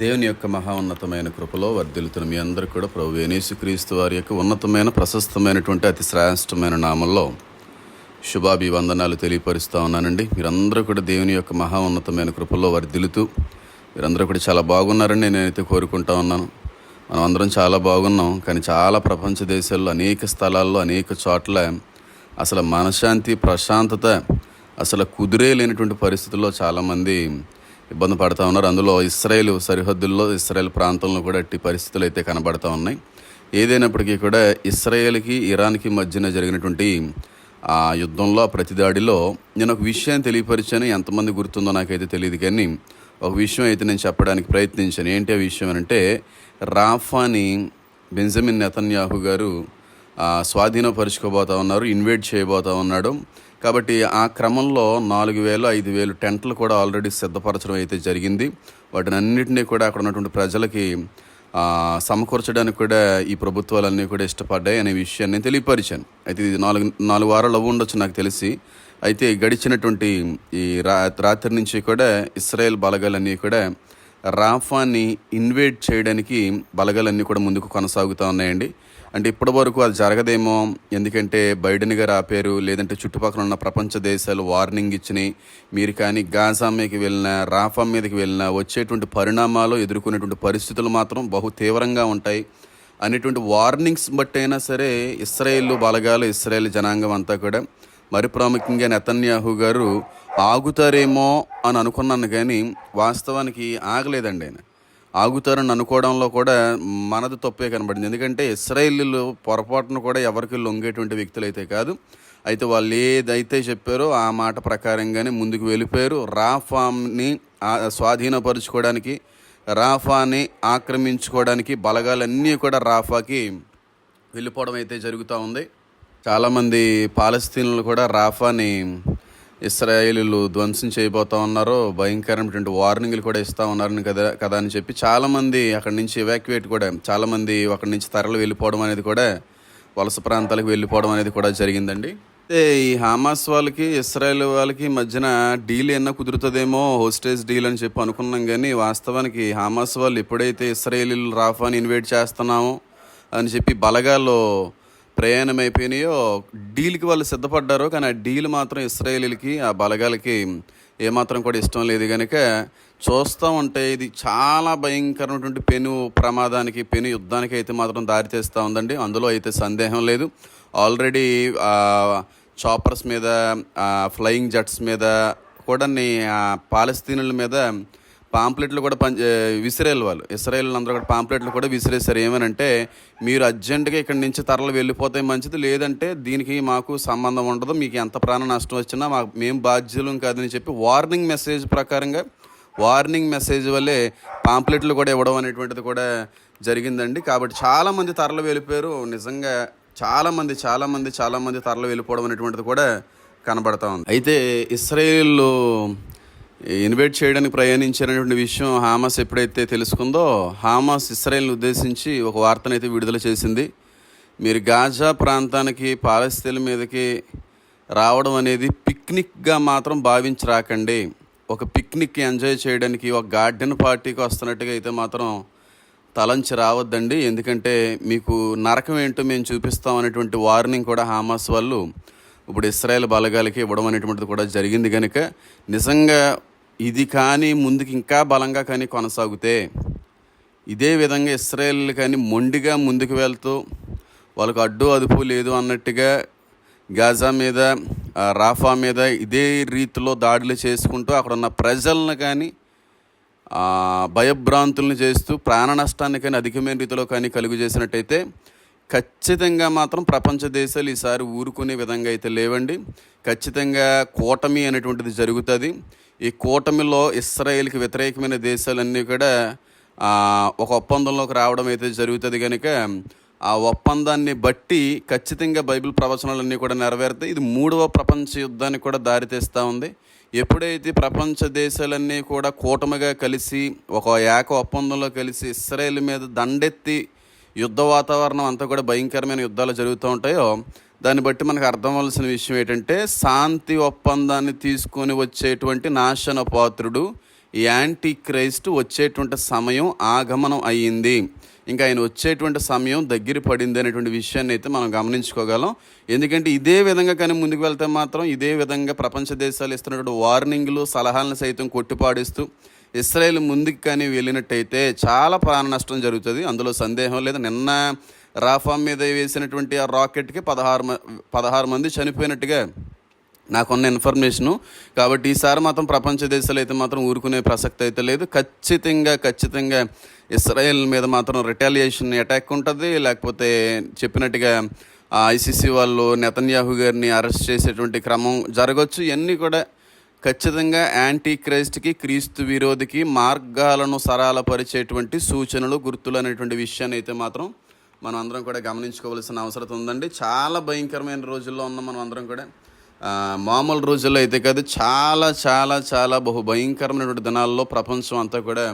దేవుని యొక్క మహా ఉన్నతమైన కృపలో వర్ధిల్లుతున్న మీ అందరూ కూడా ప్రభు యేసుక్రీస్తు వారి యొక్క ఉన్నతమైన ప్రశస్తమైనటువంటి అతి శ్రేష్టమైన నామంలో శుభాభివందనాలు తెలియపరుస్తూ ఉన్నానండి. మీరందరూ కూడా దేవుని యొక్క మహా ఉన్నతమైన కృపలో వర్ధిల్లుతూ మీరందరూ కూడా చాలా బాగున్నారని నేనైతే కోరుకుంటా ఉన్నాను. మనం అందరం చాలా బాగున్నాం కానీ చాలా ప్రపంచ దేశాల్లో అనేక స్థలాల్లో అనేక చోట్ల అసలు మనశ్శాంతి ప్రశాంతత అసలు కుదిరే లేనటువంటి పరిస్థితుల్లో చాలామంది ఇబ్బంది పడుతూ ఉన్నారు. అందులో ఇస్రాయేల్ సరిహద్దుల్లో ఇస్రాయేల్ ప్రాంతంలో కూడా ఎట్టి పరిస్థితులు అయితే కనబడుతూ ఉన్నాయి. ఏదైనప్పటికీ కూడా ఇస్రాయేల్కి ఇరాన్కి మధ్యన జరిగినటువంటి ఆ యుద్ధంలో ఆ ప్రతిదాడిలో నేను ఒక విషయం తెలియపరిచాను. ఎంతమంది గుర్తుందో నాకైతే తెలియదు కానీ ఒక విషయం అయితే నేను చెప్పడానికి ప్రయత్నించాను. ఏంటి ఆ విషయం అంటే రాఫాని బెంజమిన్ నెతన్యాహు గారు స్వాధీనపరుచుకోబోతా ఉన్నారు ఇన్వైట్ చేయబోతా ఉన్నాడు. కాబట్టి ఆ క్రమంలో నాలుగు వేలు ఐదు వేలు టెంట్లు కూడా ఆల్రెడీ సిద్ధపరచడం అయితే జరిగింది. వాటిని అన్నింటినీ కూడా అక్కడ ఉన్నటువంటి ప్రజలకి సమకూర్చడానికి కూడా ఈ ప్రభుత్వాలన్నీ కూడా ఇష్టపడ్డాయి అనే విషయాన్ని తెలియపరిచాను. అయితే ఇది నాలుగు నాలుగు వారాలు అవ్వ ఉండొచ్చు నాకు తెలిసి. అయితే గడిచినటువంటి ఈ రా రాత్రి నుంచి కూడా ఇస్రాయేల్ బలగాలన్నీ కూడా రాఫాని ఇన్వైట్ చేయడానికి బలగాలన్నీ కూడా ముందుకు కొనసాగుతూ ఉన్నాయండి. అంటే ఇప్పటి వరకు అది జరగదేమో. ఎందుకంటే బైడెన్ గారు ఆపారు. లేదంటే చుట్టుపక్కల ఉన్న ప్రపంచ దేశాలు వార్నింగ్ ఇచ్చినాయి. మీరు కానీ గాజా మీదకి వెళ్ళినా రాఫా మీదకి వెళ్ళినా వచ్చేటువంటి పరిణామాలు ఎదుర్కొనేటువంటి పరిస్థితులు మాత్రం బహు తీవ్రంగా ఉంటాయి. అనేటువంటి వార్నింగ్స్ బట్టి అయినా సరే ఇస్రాయేల్ బలగాలు ఇస్రాయేల్ జనాంగం అంతా కూడా మరి ప్రాముఖ్యంగా నెతన్యాహు గారు ఆగుతారేమో అని అనుకున్నాను కానీ వాస్తవానికి ఆగలేదండి ఆయన. ఆగుతారని అనుకోవడంలో కూడా మనది తప్పే కనబడింది. ఎందుకంటే ఇస్రాయిల్లు పొరపాటును కూడా ఎవరికి లొంగేటువంటి వ్యక్తులు అయితే కాదు. అయితే వాళ్ళు ఏదైతే చెప్పారో ఆ మాట ప్రకారంగానే ముందుకు వెళ్ళిపోయారు. రాఫామ్ని స్వాధీనపరుచుకోవడానికి రాఫాని ఆక్రమించుకోవడానికి బలగాలన్నీ కూడా రాఫాకి వెళ్ళిపోవడం అయితే జరుగుతూ ఉంది. చాలామంది పాలస్తీన్లు కూడా రాఫాని ఇస్రాయేలీలు ధ్వంసం చేయబోతా ఉన్నారు భయంకరమైనటువంటి వార్నింగ్లు కూడా ఇస్తూ ఉన్నారని కదా కదా అని చెప్పి చాలామంది అక్కడి నుంచి ఎవాక్యుయేట్ కూడా చాలామంది అక్కడి నుంచి తరలి వెళ్ళిపోవడం అనేది కూడా వలస ప్రాంతాలకు వెళ్ళిపోవడం అనేది కూడా జరిగిందండి. అయితే ఈ హామాస్ వాళ్ళకి ఇస్రాయేల్ వాళ్ళకి మధ్యన డీల్ ఏమన్నా కుదురుతుందేమో హోస్టేజ్ డీల్ అని చెప్పి అనుకున్నాం కానీ వాస్తవానికి హామాస్ వాళ్ళు ఎప్పుడైతే ఇస్రాయేలీలు రాఫాని ఇన్వైట్ చేస్తున్నామో అని చెప్పి బలగాల్లో ప్రయాణం అయిపోయినాయో డీల్కి వాళ్ళు సిద్ధపడ్డారో కానీ ఆ డీల్ మాత్రం ఇస్రాయేలీలకి ఆ బలగాలకి ఏమాత్రం కూడా ఇష్టం లేదు కనుక చూస్తూ ఉంటే ఇది చాలా భయంకరమైనటువంటి పెను ప్రమాదానికి పెను యుద్ధానికి అయితే మాత్రం దారి తీస్తూ ఉందండి. అందులో అయితే సందేహం లేదు. ఆల్రెడీ చాపర్స్ మీద ఫ్లయింగ్ జట్స్ మీద కూడా పాలస్తీనుల మీద పాంప్లెట్లు కూడా పని విసిరేలు వాళ్ళు. ఇస్రాయేల్ అందరూ కూడా పాంప్లెట్లు కూడా విసిరేశారు. ఏమనంటే మీరు అర్జెంటుగా ఇక్కడి నుంచి తరలు వెళ్ళిపోతే మంచిది లేదంటే దీనికి మాకు సంబంధం ఉండదు మీకు ఎంత ప్రాణ నష్టం వచ్చినా మాకు మేము బాధ్యులం కాదని చెప్పి వార్నింగ్ మెసేజ్ ప్రకారంగా వార్నింగ్ మెసేజ్ వల్లే పాంప్లెట్లు కూడా ఇవ్వడం అనేటువంటిది కూడా జరిగిందండి. కాబట్టి చాలామంది తరలు వెళ్ళిపోయారు. నిజంగా చాలామంది చాలామంది చాలామంది తరలు వెళ్ళిపోవడం అనేటువంటిది కూడా కనబడతా ఉంది. అయితే ఇస్రాయేల్ ఇన్వైట్ చేయడానికి ప్రయాణించారనేటువంటి విషయం హామాస్ ఎప్పుడైతే తెలుసుకుందో హామాస్ ఇస్రాయల్ని ఉద్దేశించి ఒక వార్తనైతే విడుదల చేసింది. మీరు గాజా ప్రాంతానికి పాలస్తీన్ మీదకి రావడం అనేది పిక్నిక్గా మాత్రం భావించి రాకండి. ఒక పిక్నిక్కి ఎంజాయ్ చేయడానికి ఒక గార్డెన్ పార్టీకి వస్తున్నట్టుగా అయితే మాత్రం తలంచి రావద్దండి. ఎందుకంటే మీకు నరకం ఏంటో మేము చూపిస్తాం అనేటువంటి వార్నింగ్ కూడా హామాస్ వాళ్ళు ఇప్పుడు ఇస్రాయేల్ బలగాలకి ఇవ్వడం అనేటువంటిది కూడా జరిగింది కనుక నిజంగా ఇది కానీ ముందుకు ఇంకా బలంగా కానీ కొనసాగితే ఇదే విధంగా ఇస్రాయేల్ కానీ మొండిగా ముందుకు వెళ్తూ వాళ్ళకు అడ్డు అదుపు లేదు అన్నట్టుగా గాజా మీద రాఫా మీద ఇదే రీతిలో దాడులు చేసుకుంటూ అక్కడ ఉన్న ప్రజలను కానీ భయభ్రాంతులను చేస్తూ ప్రాణ నష్టాన్ని కానీ అధికమైన రీతిలో కానీ కలుగు చేసినట్టయితే ఖచ్చితంగా మాత్రం ప్రపంచ దేశాలు ఈసారి ఊరుకునే విధంగా అయితే లేవండి. ఖచ్చితంగా కూటమి అనేటువంటిది జరుగుతుంది. ఈ కూటమిలో ఇస్రాయేల్కి వ్యతిరేకమైన దేశాలన్నీ కూడా ఒక ఒప్పందంలోకి రావడం అయితే జరుగుతుంది కనుక ఆ ఒప్పందాన్ని బట్టి ఖచ్చితంగా బైబిల్ ప్రవచనాలన్నీ కూడా నెరవేరుతాయి. ఇది మూడవ ప్రపంచ యుద్ధానికి కూడా దారితీస్తూ ఉంది. ఎప్పుడైతే ప్రపంచ దేశాలన్నీ కూడా కూటమిగా కలిసి ఒక ఏక ఒప్పందంలో కలిసి ఇస్రాయేల్ మీద దండెత్తి యుద్ధ వాతావరణం అంతా కూడా భయంకరమైన యుద్ధాలు జరుగుతూ ఉంటాయో దాన్ని బట్టి మనకు అర్థమవలసిన విషయం ఏంటంటే శాంతి ఒప్పందాన్ని తీసుకొని వచ్చేటువంటి నాశన పాత్రుడు యాంటీ క్రైస్ట్ వచ్చేటువంటి సమయం ఆగమనం అయ్యింది. ఇంకా ఆయన వచ్చేటువంటి సమయం దగ్గర పడింది అనేటువంటి విషయాన్ని అయితే మనం గమనించుకోగలం. ఎందుకంటే ఇదే విధంగా కానీ ముందుకు వెళ్తే మాత్రం ఇదే విధంగా ప్రపంచ దేశాలు ఇస్తున్నటువంటి వార్నింగ్లు సలహాలను సైతం కొట్టిపాడిస్తూ ఇస్రాయేల్ ముందుకు కానీ వెళ్ళినట్టయితే చాలా ప్రాణ నష్టం జరుగుతుంది. అందులో సందేహం లేదు. నిన్న రాఫా మీద వేసినటువంటి ఆ రాకెట్కి పదహారు పదహారు మంది చనిపోయినట్టుగా నాకున్న ఇన్ఫర్మేషను. కాబట్టి ఈసారి మాత్రం ప్రపంచ దేశాలు అయితే మాత్రం ఊరుకునే ప్రసక్తి అయితే లేదు. ఖచ్చితంగా ఖచ్చితంగా ఇస్రాయెల్ మీద మాత్రం రిటాలియేషన్ అటాక్ ఉంటుంది. లేకపోతే చెప్పినట్టుగా ఐసీసీ వాళ్ళు నెతన్యాహు గారిని అరెస్ట్ చేసేటువంటి క్రమం జరగవచ్చు ఇవన్నీ కూడా ఖచ్చితంగా యాంటీ క్రైస్ట్కి క్రీస్తు విరోధికి మార్గాలను సరళపరిచేటువంటి సూచనలు గుర్తులు అనేటువంటి విషయాన్ని అయితే మాత్రం మనం అందరం కూడా గమనించుకోవాల్సిన అవసరం ఉందండి. చాలా భయంకరమైన రోజుల్లో ఉన్నాం మనం అందరం కూడా. మామూలు రోజుల్లో అయితే కాదు చాలా చాలా చాలా బహు భయంకరమైనటువంటి దినాల్లో ప్రపంచం అంతా కూడా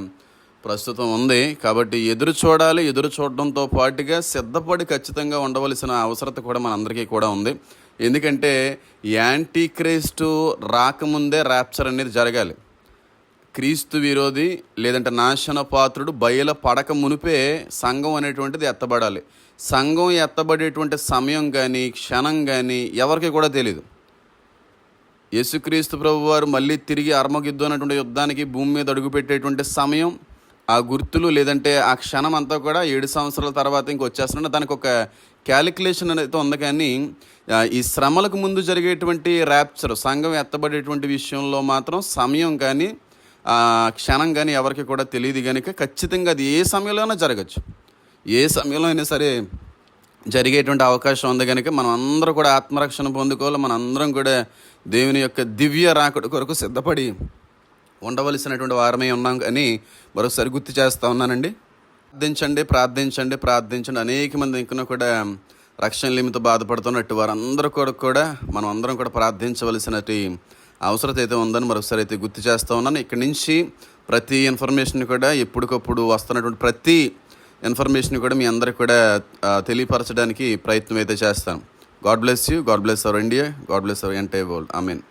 ప్రస్తుతం ఉంది. కాబట్టి ఎదురు చూడాలి ఎదురు చూడడంతో పాటుగా సిద్ధపడి ఖచ్చితంగా ఉండవలసిన అవసరత కూడా మనందరికీ కూడా ఉంది. ఎందుకంటే యాంటీ క్రైస్టు రాకముందే ర్యాప్చర్ అనేది జరగాలి. క్రీస్తు విరోధి లేదంటే నాశన పాత్రుడు బయల పడక మునిపే సంఘం అనేటువంటిది ఎత్తబడాలి. సంఘం ఎత్తబడేటువంటి సమయం కానీ క్షణం కానీ ఎవరికి కూడా తెలియదు యేసుక్రీస్తు ప్రభు వారు మళ్ళీ తిరిగి అర్మగిద్దు అనేటువంటి యుద్ధానికి భూమి మీద అడుగుపెట్టేటువంటి సమయం ఆ గుర్తులు లేదంటే ఆ క్షణం అంతా కూడా ఏడు సంవత్సరాల తర్వాత ఇంక వచ్చేస్తున్నా దానికి ఒక క్యాలిక్యులేషన్ అనేది ఉంది కానీ ఈ శ్రమలకు ముందు జరిగేటువంటి ర్యాప్చర్ సంఘం ఎత్తబడేటువంటి విషయంలో మాత్రం సమయం కానీ క్షణం కానీ ఎవరికి కూడా తెలియదు కనుక ఖచ్చితంగా అది ఏ సమయంలోనైనా జరగచ్చు. ఏ సమయంలో అయినా సరే జరిగేటువంటి అవకాశం ఉంది కనుక మనం అందరూ కూడా ఆత్మరక్షణ పొందుకోవాలి. మన అందరం కూడా దేవుని యొక్క దివ్య రాకడ కొరకు సిద్ధపడి ఉండవలసినటువంటి వారమే ఉన్నాం కానీ మరొకసారి గుర్తు చేస్తూ ఉన్నానండి. ప్రార్థించండి ప్రార్థించండి ప్రార్థించండి. అనేక మంది ఇంకా కూడా రక్షణ లేమితో బాధపడుతున్నట్టు వారందరూ కూడా కూడా మనం అందరం కూడా ప్రార్థించవలసినటి అవసరత అయితే ఉందని మరొకసారి అయితే గుర్తు చేస్తూ ఉన్నాను. ఇక్కడి నుంచి ప్రతి ఇన్ఫర్మేషన్ కూడా ఎప్పటికప్పుడు వస్తున్నటువంటి ప్రతి ఇన్ఫర్మేషన్ కూడా మీ అందరికి కూడా తెలియపరచడానికి ప్రయత్నం అయితే చేస్తాను. God bless you. God bless our India. God bless our entire world. I mean